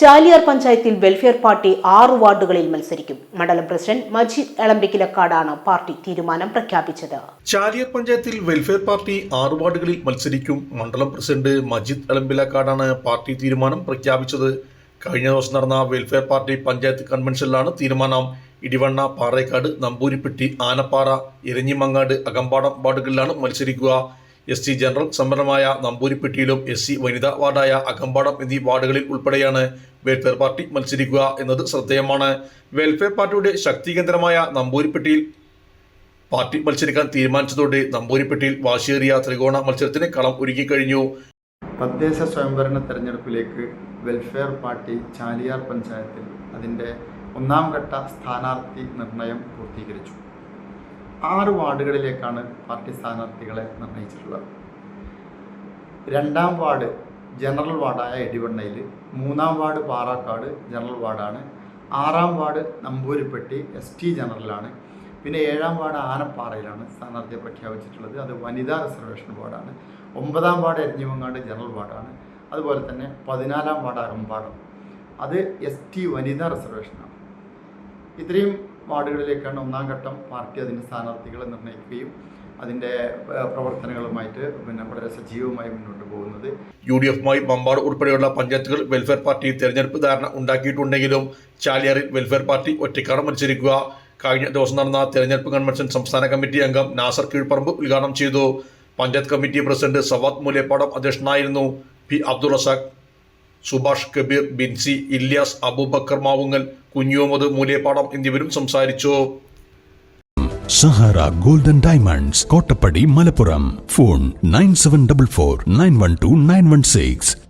ചാലിയാർ പഞ്ചായത്തിൽ welfare party ആറ് വാർഡുകളിൽ മത്സരിക്കും. മണ്ഡലം പ്രസിഡന്റ് മജീദ് എളമ്പിക്കിലക്കാടാണ് പാർട്ടി തീരുമാനം പ്രഖ്യാപിച്ചത്. ചാലിയാർ പഞ്ചായത്തിൽ വെൽഫെയർ പാർട്ടി ആറ് വാർഡുകളിൽ മത്സരിക്കും. മണ്ഡലം പ്രസിഡന്റ് മജീദ് എളമ്പിലക്കാടാണ് പാർട്ടി തീരുമാനം പ്രഖ്യാപിച്ചത്. കഴിഞ്ഞ ദിവസം നടന്ന വെൽഫെയർ പാർട്ടി പഞ്ചായത്ത് കൺവെൻഷനിലാണ് തീരുമാനം. ഇടിവണ്ണ പാറേക്കാട് നമ്പൂരിപ്പെട്ടി ആനപ്പാറ ഇരഞ്ഞിമങ്ങാട് അകമ്പാടം വാർഡുകളിലാണ് മത്സരിക്കുക. എസ് സി ജനറൽ സംവരണമായ നമ്പൂരിപ്പെട്ടിയിലും എസ് സി വനിതാ വാർഡായ അകമ്പാടം എന്നീ വാർഡുകളിൽ ഉൾപ്പെടെയാണ് വെൽഫെയർ പാർട്ടി മത്സരിക്കുക എന്നത് ശ്രദ്ധേയമാണ്. വെൽഫെയർ പാർട്ടിയുടെ ശക്തി കേന്ദ്രമായ നമ്പൂരിപ്പെട്ടിയിൽ പാർട്ടി മത്സരിക്കാൻ തീരുമാനിച്ചതോടെ നമ്പൂരിപ്പെട്ടിയിൽ വാശിയേറിയ ത്രികോണ മത്സരത്തിന് കളം ഒരുക്കിക്കഴിഞ്ഞു. തദ്ദേശ സ്വയംഭരണ തെരഞ്ഞെടുപ്പിലേക്ക് വെൽഫെയർ പാർട്ടി ചാലിയാർ പഞ്ചായത്തിൽ അതിന്റെ ഒന്നാം ഘട്ട സ്ഥാനാർത്ഥി നിർണയം പൂർത്തീകരിച്ചു. ആറ് വാർഡുകളിലേക്കാണ് പാർട്ടി സ്ഥാനാർത്ഥികളെ നിർണയിച്ചിട്ടുള്ളത്. രണ്ടാം വാർഡ് ജനറൽ വാർഡായ എടിവണ്ണയിൽ മൂന്നാം വാർഡ് പാറാക്കാട് ജനറൽ വാർഡാണ് ആറാം വാർഡ് നമ്പൂരിപ്പെട്ടി എസ് ടി ജനറലാണ് പിന്നെ ഏഴാം വാർഡ് ആനപ്പാറയിലാണ് സ്ഥാനാർത്ഥിയെ പ്രഖ്യാപിച്ചിട്ടുള്ളത്. അത് വനിതാ റിസർവേഷൻ വാർഡാണ്. ഒമ്പതാം വാർഡ് എരഞ്ഞിമങ്ങാട് ജനറൽ വാർഡാണ്. അതുപോലെ തന്നെ പതിനാലാം വാർഡ് അകമ്പാടം. അത് എസ് ടി വനിതാ റിസർവേഷനാണ്. ഇത്രയും വാർഡുകളിലേക്കാണ് ഒന്നാം ഘട്ടം പാർട്ടി അതിന്റെ സ്ഥാനാർത്ഥികളെ നിർണയിക്കുകയും അതിന്റെ പ്രവർത്തനങ്ങളുമായിട്ട് പിന്നെ വളരെ സജീവമായി മുന്നോട്ട് പോകുന്നത്. യു ഡി എഫുമായി മമ്പാട് ഉൾപ്പെടെയുള്ള പഞ്ചായത്തുകൾ വെൽഫെയർ പാർട്ടി തെരഞ്ഞെടുപ്പ് ധാരണ ഉണ്ടാക്കിയിട്ടുണ്ടെങ്കിലും ചാലിയാറിൽ വെൽഫെയർ പാർട്ടി ഒറ്റക്കാണ് മത്സരിക്കുക. കഴിഞ്ഞ ദിവസം നടന്ന തെരഞ്ഞെടുപ്പ് കൺവെൻഷൻ സംസ്ഥാന കമ്മിറ്റി അംഗം നാസർ കീഴ്പറമ്പ് ഉദ്ഘാടനം ചെയ്തു. പഞ്ചായത്ത് കമ്മിറ്റി പ്രസിഡന്റ് സവാദ് മൂലേപ്പാടം അധ്യക്ഷനായിരുന്നു പി അബ്ദുൾ റസാഖ്. സുഭാഷ് കബീർ ബിൻസി ഇല്യാസ് അബൂബക്കർ മാവുങ്ങൽ കുഞ്ഞുമുഹമ്മദ് മൂലേപ്പാടം എന്നിവരും സംസാരിച്ചു. Sahara golden diamonds Kottappadi Malappuram. Phone nine seven double four nine one two nine one six.